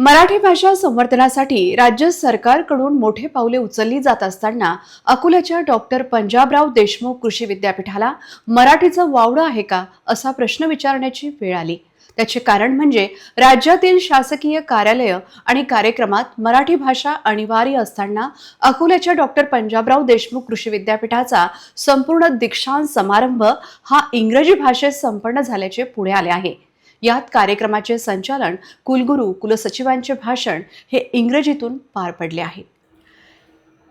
मराठी भाषा संवर्धनासाठी राज्य सरकारकडून मोठे पावले उचलली जात असताना अकोल्याच्या डॉक्टर पंजाबराव देशमुख कृषी विद्यापीठाला मराठीचं वावडं आहे का असा प्रश्न विचारण्याची वेळ आली. त्याचे कारण म्हणजे राज्यातील शासकीय कार्यालय आणि कार्यक्रमात मराठी भाषा अनिवार्य असताना अकोल्याच्या डॉक्टर पंजाबराव देशमुख कृषी विद्यापीठाचा संपूर्ण दीक्षांत समारंभ हा इंग्रजी भाषेत संपन्न झाल्याचे पुढे आले आहे. यात कार्यक्रमाचे संचालन कुलगुरू कुलसचिवांचे भाषण हे इंग्रजीतून पार पडले आहे.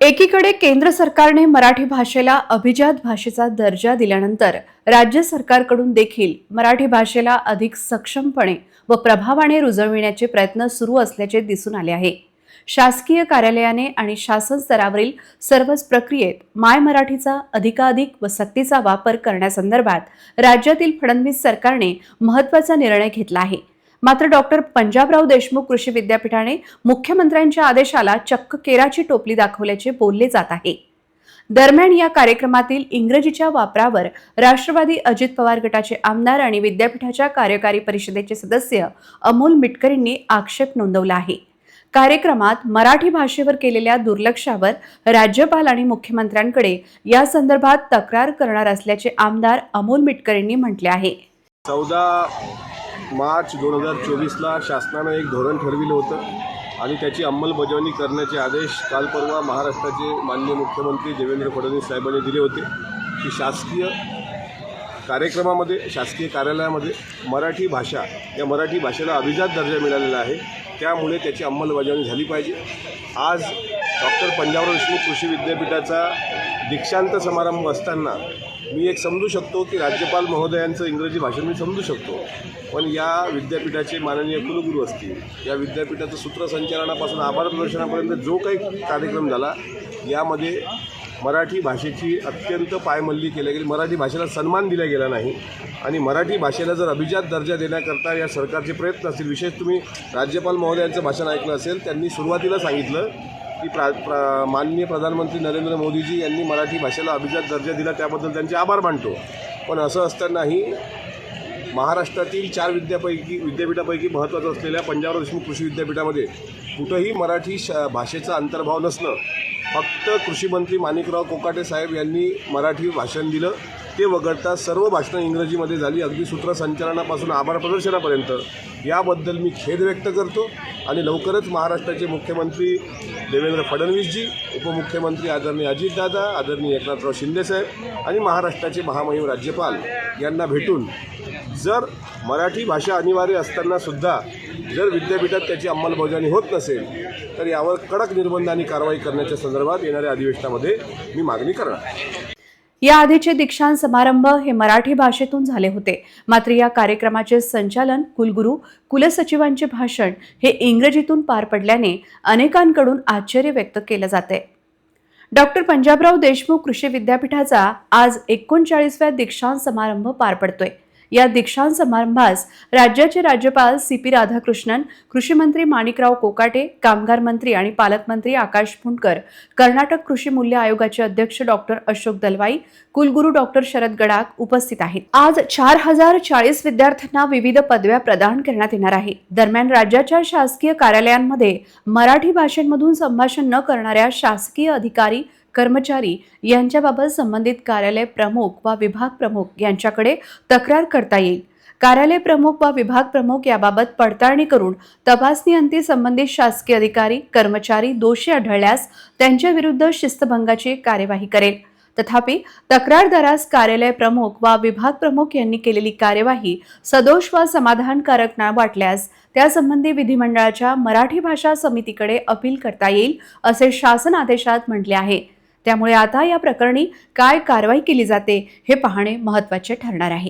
एकीकडे केंद्र सरकारने मराठी भाषेला अभिजात भाषेचा दर्जा दिल्यानंतर राज्य सरकारकडून देखील मराठी भाषेला अधिक सक्षमपणे व प्रभावाने रुजविण्याचे प्रयत्न सुरू असल्याचे दिसून आले आहे. शासकीय कार्यालयाने आणि शासन स्तरावरील सर्वच प्रक्रियेत माय मराठीचा अधिकाधिक व सक्तीचा वापर करण्यासंदर्भात राज्यातील फडणवीस सरकारने महत्त्वाचा निर्णय घेतला आहे. मात्र डॉक्टर पंजाबराव देशमुख कृषी विद्यापीठाने मुख्यमंत्र्यांच्या आदेशाला चक्क केराची टोपली दाखवल्याचे बोलले जात आहे. दरम्यान या कार्यक्रमातील इंग्रजीच्या वापरावर राष्ट्रवादी अजित पवार गटाचे आमदार आणि विद्यापीठाच्या कार्यकारी परिषदेचे सदस्य अमोल मिटकरींनी आक्षेप नोंदवला आहे. कार्यक्रमात मराठी भाषेवर केलेल्या दुर्लक्षावर राज्यपाल आणि मुख्यमंत्र्यांकडे या संदर्भात तक्रार करणार असल्याचे आमदार अमोल मिटकरींनी म्हटले आहे. चौदा मार्च दोन हजार चोवीसला शासनानं एक धोरण ठरविलं होतं आणि त्याची अंमलबजावणी करण्याचे आदेश काल परवा महाराष्ट्राचे माननीय मुख्यमंत्री देवेंद्र फडणवीस साहेबांनी दिले होते की शासकीय कार्यक्रमामध्ये शासकीय कार्यालयामध्ये मराठी भाषा या मराठी भाषेला अभिजात दर्जा मिळालेला आहे. त्यामुळे त्याची अंमलबजावणी झाली पाहिजे. आज डॉक्टर पंजाबराव देशमुख कृषी विद्यापीठाचा दीक्षांत समारंभ असताना मी एक समजू शकतो की राज्यपाल महोदयांचं इंग्रजी भाषण मी समजू शकतो. पण या विद्यापीठाचे माननीय कुलगुरू असतील या विद्यापीठाचं सूत्रसंचालनापासून आभार प्रदर्शनापर्यंत जो काही कार्यक्रम झाला यामध्ये मराठी भाषेची अत्यंत पायमल्ली केली गेली. मराठी भाषेला सन्मान दिला गेला नाही. आणि मराठी भाषेला जर अभिजात दर्जा देण्याकरता या सरकारचे प्रयत्न असतील विशेष तुम्ही राज्यपाल महोदयांचं भाषण ऐकलं असेल त्यांनी सुरुवातीला सांगितलं की प्रा प्रा माननीय प्रधानमंत्री नरेंद्र मोदीजी यांनी मराठी भाषेला अभिजात दर्जा दिला त्याबद्दल त्यांचे आभार मानतो. पण असं असतानाही महाराष्ट्रातील चार विद्यापैकी विद्यापीठापैकी महत्त्वाचं असलेल्या पंजाबराव देशमुख कृषी विद्यापीठामध्ये कुठंही मराठी श भाषेचा अंतर्भाव नसणं फक्त कृषीमंत्री माणिकराव कोकाटे साहेब यांनी मराठी भाषण दिलं. ते वगळता सर्व भाषणं इंग्रजीमध्ये झाली. अगदी सूत्रसंचालनापासून आभार प्रदर्शनापर्यंत. याबद्दल मी खेद व्यक्त करतो आणि लवकरच महाराष्ट्राचे मुख्यमंत्री देवेंद्र फडणवीसजी उपमुख्यमंत्री आदरणीय अजितदादा आदरणीय एकनाथराव शिंदेसाहेब आणि महाराष्ट्राचे महामहिम राज्यपाल यांना भेटून जर मराठी भाषा अनिवार्य असताना सुद्धा जर विद्यापीठात त्याची अंमलबजावणी होत नसेल तर यावर कडक निर्बंध आणि कारवाई करण्याच्या संदर्भात येणाऱ्या अधिवेशनामध्ये मी मागणी करणार या आधीचे दीक्षांत समारंभ हे मराठी भाषेतून झाले होते. मात्र या कार्यक्रमाचे संचालन कुलगुरू कुलसचिवांचे भाषण हे इंग्रजीतून पार पडल्याने अनेकांकडून आश्चर्य व्यक्त केलं जाते. डॉक्टर पंजाबराव देशमुख कृषी विद्यापीठाचा आज एकोणचाळीसव्या दीक्षांत समारंभ पार पडतोय. या दीक्षांत समारंभास राज्याचे राज्यपाल सी पी राधाकृष्णन कृषी मंत्री माणिकराव कोकाटे कामगार मंत्री आणि पालकमंत्री आकाश फुंडकर कर्नाटक कृषी मूल्य आयोगाचे अध्यक्ष डॉक्टर अशोक दलवाई कुलगुरू डॉक्टर शरद गडाख उपस्थित आहेत. आज चार हजार चाळीस विद्यार्थ्यांना विविध पदव्या प्रदान करण्यात येणार आहे. दरम्यान राज्याच्या शासकीय कार्यालयांमध्ये मराठी भाषेमधून संभाषण न करणाऱ्या शासकीय अधिकारी कर्मचारी यांच्याबाबत संबंधित कार्यालय प्रमुख वा विभाग प्रमुख यांच्याकडे तक्रार करता येईल. कार्यालय प्रमुख वा विभाग प्रमुख याबाबत पडताळणी करून तपासणीअंती संबंधित शासकीय अधिकारी कर्मचारी दोषी आढळल्यास त्यांच्या विरुद्ध शिस्तभंगाची कार्यवाही करेल. तथापि तक्रारदारास कार्यालय प्रमुख वा विभाग प्रमुख यांनी केलेली कार्यवाही सदोष वा समाधानकारक न वाटल्यास त्यासंबंधी विधिमंडळाच्या मराठी भाषा समितीकडे अपील करता येईल असे शासन आदेशात म्हटले आहे. त्यामुळे आता या प्रकरणी काय कारवाई केली जाते हे पाहणे महत्त्वाचे ठरणार आहे.